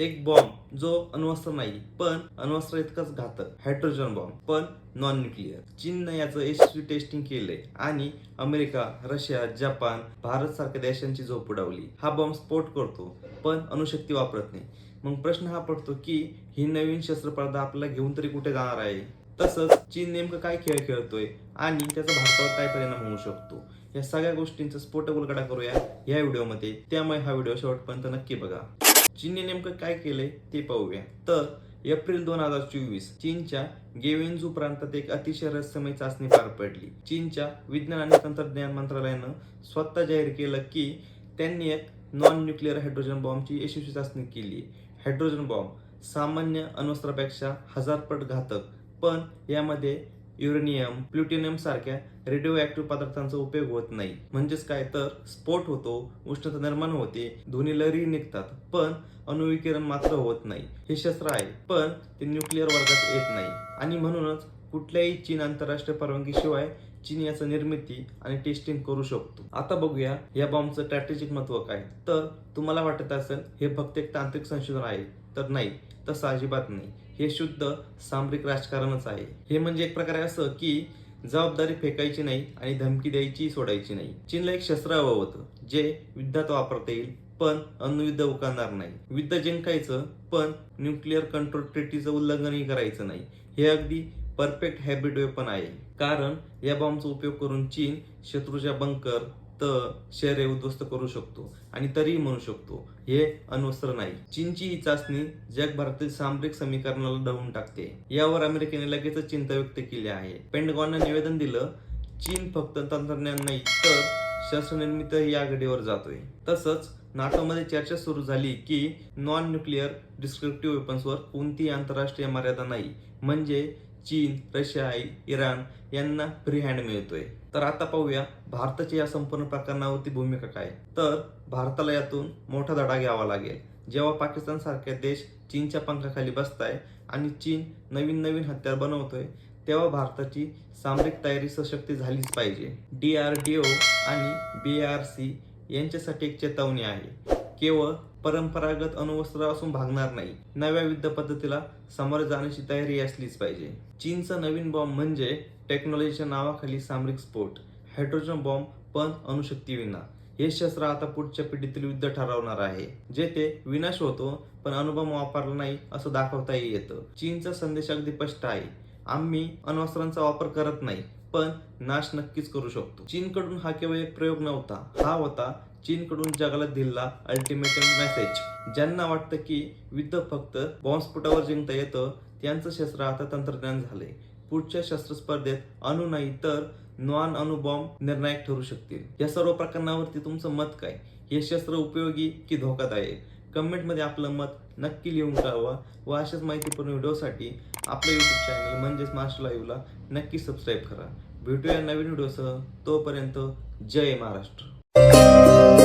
एक बॉम्ब जो अण्वस्त्र नाही पण अण्वस्त्र इतकाच घातक हायड्रोजन बॉम्ब पण नॉन न्यूक्लिअर चीननं याचं यशस्वी टेस्टिंग केलंय आणि अमेरिका रशिया जपान भारत सारख्या देशांची झोप उडवली. हा बॉम्ब स्फोट करतो पण अणुशक्ती वापरत नाही. मग प्रश्न हा पडतो की ही नवीन शस्त्रस्पर्धा आपल्याला घेऊन तरी कुठे जाणार आहे? तसंच चीन नेमकं काय खेळ खेळतोय आणि त्याचा भारतावर काय परिणाम होऊ शकतो? या सगळ्या गोष्टींचा स्फोटक उलगडा करूया या व्हिडिओमध्ये. त्यामुळे हा व्हिडिओ शेवटपर्यंत नक्की बघा. चीनने नेमकं काय केलंय ते पाहूया. तर एप्रिल दोन हजार चोवीस चीनच्या गेवेन्झू प्रांतात एक अतिशय रहस्यमय चाचणी पार पडली. चीनच्या विज्ञान आणि तंत्रज्ञान मंत्रालयानं स्वतः जाहीर केलं की त्यांनी एक नॉन न्यूक्लिअर हायड्रोजन बॉम्बची यशस्वी चाचणी केली. हायड्रोजन बॉम्ब सामान्य अण्वस्त्रापेक्षा हजार पट घातक पण यामध्ये युरेनियम प्लुटोनियम सारख्या रेडिओ ऍक्टिव्ह पदार्थांचा उपयोग होत नाही. म्हणजेच काय? तर स्फोट होतो उष्णता निर्माण होते ध्वनी लहरी निघतात पण अणुविकिरण मात्र होत नाही. हे शस्त्र आहे पण ते न्यूक्लिअर वर्गात येत नाही. आणि म्हणूनच कुठल्याही चीन आंतरराष्ट्रीय परवानगीशिवाय चीन याचं निर्मिती आणि टेस्टिंग करू शकतो. आता बघूया या बॉम्बचं स्ट्रॅटेजिक महत्त्व काय? तर तुम्हाला वाटत असेल हे फक्त एक तांत्रिक संशोधन आहे. तर नाही तसं अजिबात नाही. हे शुद्ध सामरिक राजकारणच आहे. हे म्हणजे एक प्रकारे असं की जबाबदारी फेकायची नाही आणि धमकी द्यायची सोडायची नाही. चीनला एक शस्त्र हवं होतं जे युद्धात वापरता येईल पण अणुयुद्ध उकारणार नाही. युद्ध जिंकायचं पण न्यूक्लिअर कंट्रोल ट्रिटीचं उल्लंघनही करायचं नाही. हे अगदी परफेक्ट हॅबिट वेपन आहे. कारण या बॉम्बचा उपयोग करून चीन शत्रूच्या बंकर तर शहरे उद्ध्वस्त करू शकतो आणि तरीही म्हणू शकतो हे अण्वस्त्र नाही. चीनची ही चाचणी जगभरातील सामरिक समीकरणाला ढवून टाकते. यावर अमेरिकेने लगेचच चिंता व्यक्त केली आहे. पेंडगॉनने निवेदन दिलं चीन फक्त तंत्रज्ञान नाही तर शस्त्रनिर्मित या आघाडीवर जातोय. तसंच नाटोमध्ये चर्चा सुरू झाली की नॉन न्यूक्लिअर डिस्क्रिप्टिव्ह वेपन्सवर कोणतीही आंतरराष्ट्रीय मर्यादा नाही. म्हणजे चीन रशिया इराण यांना फ्री हँड मिळतोय. तर आता पाहूया भारताची या संपूर्ण प्रकरणावरती भूमिका काय? तर भारताला यातून मोठा धडा घ्यावा लागेल. जेव्हा पाकिस्तान सारखे देश चीनच्या पंखाखाली बसताय आणि चीन नवीन नवीन हत्यार बनवतोय तेव्हा भारताची सामरिक तयारी सशक्ती झालीच पाहिजे. डी आर डी ओ आणि बी आर सी यांच्यासाठी एक चेतावणी आहे. केवळ परंपरागत अणुवस्त्र असून भागणार नाही. नव्या युद्ध पद्धतीला सामोरे जाण्याची तयारी असलीच पाहिजे. चीनचा नवीन बॉम्ब म्हणजे टेक्नॉलॉजीच्या नावाखाली सामरिक स्फोट. हायड्रोजन बॉम्ब पण अणुशक्ती विना हे शस्त्र आता पुढच्या पिढीतील युद्ध ठरवणार आहे. जेथे विनाश होतो पण अनुभव वापरला नाही असं दाखवताही येतं. चीनचा संदेश अगदी स्पष्ट आहे. आम्ही अण्वस्त्रांचा वापर करत नाही. पण नाश नक्कीच करू शकतो. चीनकडून हा केवळ एक प्रयोग नव्हता. हा होता चीनकडून जगाला दिलेला अल्टिमेटम मेसेज ज्यांना वाटतं की युद्ध फक्त बॉम्बस्फोटावर जिंकता येतं त्यांचं शस्त्र आता तंत्रज्ञान झालंय. पुढच्या शस्त्र स्पर्धेत अणु नाही तर नॉन अणु बॉम्ब निर्णायक ठरू शकतील. या सर्व प्रकरणावरती तुमचं मत काय? हे शस्त्र उपयोगी की धोकादायक? कमेंटमध्ये आपलं मत नक्की लिहून कळवा व अशाच माहितीपूर्ण व्हिडिओसाठी आपलं यूट्यूब चॅनल म्हणजेच मास्टर लाईव्हला नक्की सबस्क्राईब करा. भेटूया नवीन व्हिडिओसह. तोपर्यंत जय महाराष्ट्र.